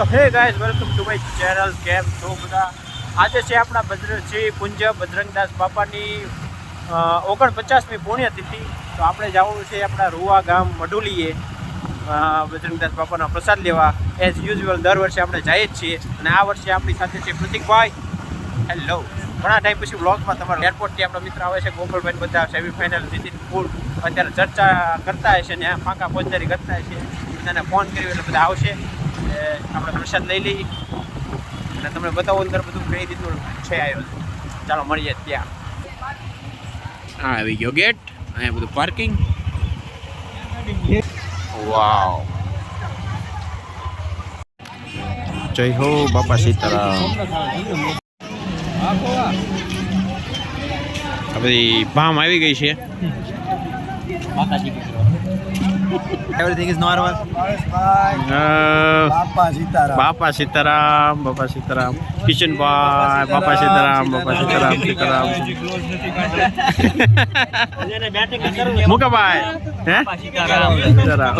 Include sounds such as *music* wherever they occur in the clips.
તો hey guys welcome to my channel કેમ છો બધા? આજે છે આપણા ભદ્ર શ્રી પુંજ બજરંગદાસ બાપાની ઓગણપચાસમી પુણ્યતિથિ. તો આપણે જવાનું છે આપણા રૂવા ગામ મડુલીએ. અ, બજરંગદાસ બાપાનો પ્રસાદ લેવા. એઝ યુઝ્યુઅલ દર વર્ષે આપણે જઈએ જ છીએ. અને આ વર્ષે આપણી સાથે છે પ્રતિકભાઈ. હેલો ઘણા ટાઈમ પછી બ્લોગમાં તમારા એરપોર્ટથી આપણા મિત્ર આવે છે ગોપાલભાઈ બધા સેમીફાઇનલ જીતીને ફૂલ અત્યારે ચર્ચા કરતા હશે ને પાકા ફોજદારી કરતા હશે. બધાને ફોન કર્યો એટલે બધા આવશે. આપણે પ્રસાદ લઈ લઈએ. અને તમને બતાવો અંદર બધું કઈ રીતનું છે આયોજન. ચાલો મળીએ ત્યાં. હા આવી ગયો ગેટ. અહીંયા બધું પાર્કિંગ વાવ જય હો બાપા સીતારામ. આ બધી ભામ આવી ગઈ છે. Everything is normal. અ, બાપા સીતારામ. બાપા સીતારામ બાપા સીતારામ. કિશનભાઈ બાપા સીતારામ બાપા સીતારામ સીતારામ. મુકાભાઈ હે? સીતારામ.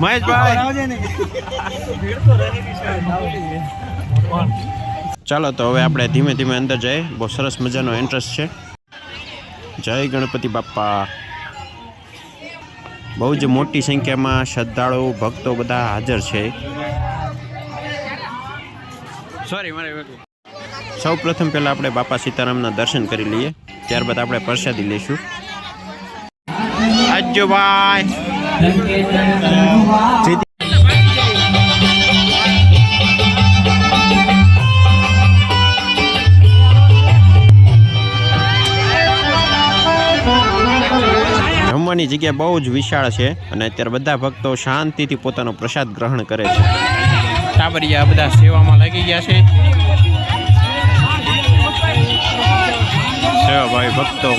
મહેશભાઈ. ચાલો તો હવે આપણે ધીમે ધીમે અંદર જઈએ. બહુ સરસ મજાનો ઇન્ટરેસ્ટ છે. જય ગણપતિ બાપ્પા. બહુ જ મોટી સંખ્યામાં શ્રદ્ધાળુ ભક્તો બધા હાજર છે. સોરી મારે સૌ પ્રથમ પહેલાં આપણે બાપા સીતારામના દર્શન કરી લઈએ. ત્યારબાદ આપણે પ્રસાદી લઈશું. આજુભાઈ જમવાની જગ્યા બહુ જ વિશાળ છે અને અત્યારે બધા ભક્તો શાંતિથી પોતાનો પ્રસાદ ગ્રહણ કરે છે. ટાબરિયા બધા સેવામાં લાગી ગયા છે. સેવાભાઈ ભક્તો.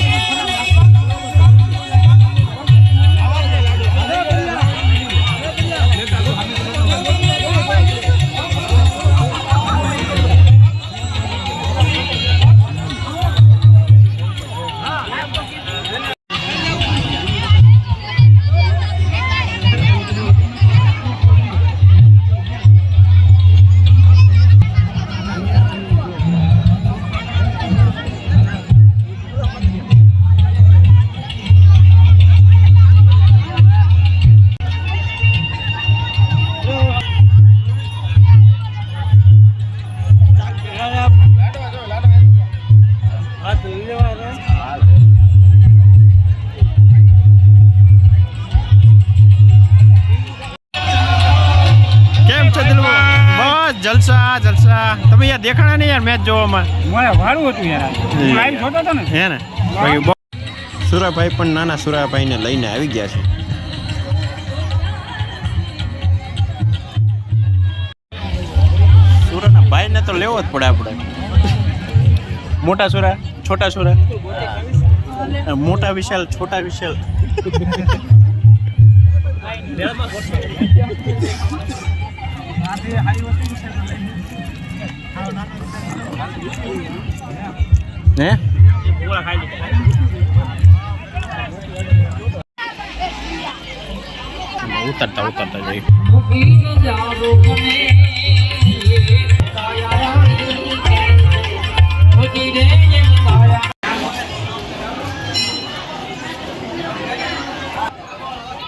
જલસા જલસા. તમે યાર દેખાણા નહીં યાર મેચ જોવામાં મને ભાડું હતું યાર. લાઈવ જોતો હતો ને. હે ને? સુરાભાઈ પણ નાના સુરાભાઈને લઈને આવી ગયા છે. સુરાના ભાઈને તો લેવો જ પડે આપણે. મોટા સુરા છોટા સુરા. મોટા વિશાલ છોટા વિશાલ. *laughs* *laughs* હે? ઉતરતા ઉતરતા જઈ.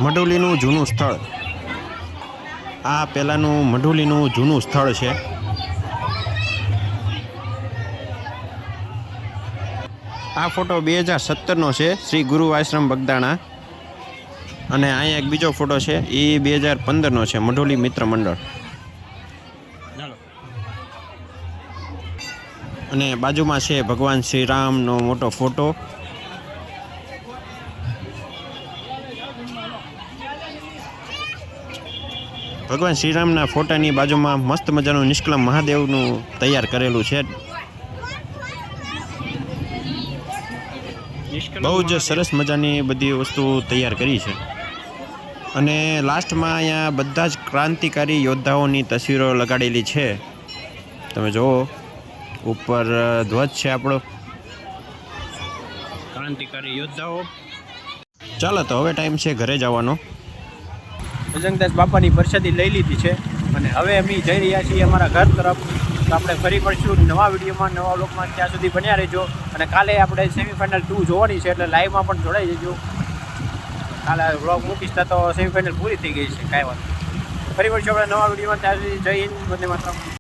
મઢુલીનું જૂનું સ્થળ. આ પહેલાંનું મઢુલીનું જૂનું સ્થળ છે. આ ફોટો બે હજાર સત્તરનો છે શ્રી ગુરુ આશ્રમ બગદાણા. અને અહીંયા એક બીજો ફોટો છે એ બે હજાર પંદરનો છે મઢોલી મિત્ર મંડળ. અને બાજુમાં છે ભગવાન શ્રી રામનો મોટો ફોટો. ભગવાન શ્રીરામના ફોટાની બાજુમાં મસ્ત મજાનું નિષ્કલમ મહાદેવનું તૈયાર કરેલું છે. બહુ જ સરસ મજાની બધી વસ્તુ તૈયાર કરી છે. અને લાસ્ટમાં અહીંયા બધા જ ક્રાંતિકારી યોદ્ધાઓની તસવીરો લગાડેલી છે. તમે જુઓ ઉપર ધ્વજ છે આપણો. ક્રાંતિકારી યોદ્ધાઓ. ચાલો તો હવે ટાઈમ છે ઘરે જવાનો. બજરંગદાસ બાપાની પ્રસાદી લઈ લીધી છે. અને હવે અમે જઈ રહ્યા છીએ અમારા ઘર તરફ. તો આપણે ફરી મળશું નવા વિડીયોમાં, નવા લોકમાં ત્યાં સુધી બન્યા રહેજો. અને કાલે આપણે સેમિફાઇનલ ટુ જોવાની છે, એટલે લાઈવમાં પણ જોડાઈ જજો. કાલે વ્લોગ મૂકીશ તો સેમિફાઇનલ પૂરી થઈ ગઈ છે, કાંઈ વાત ફરી મળશું આપણે નવા વિડીયોમાં. ત્યાં સુધી જય હિન્દ, વંદે માતરમ.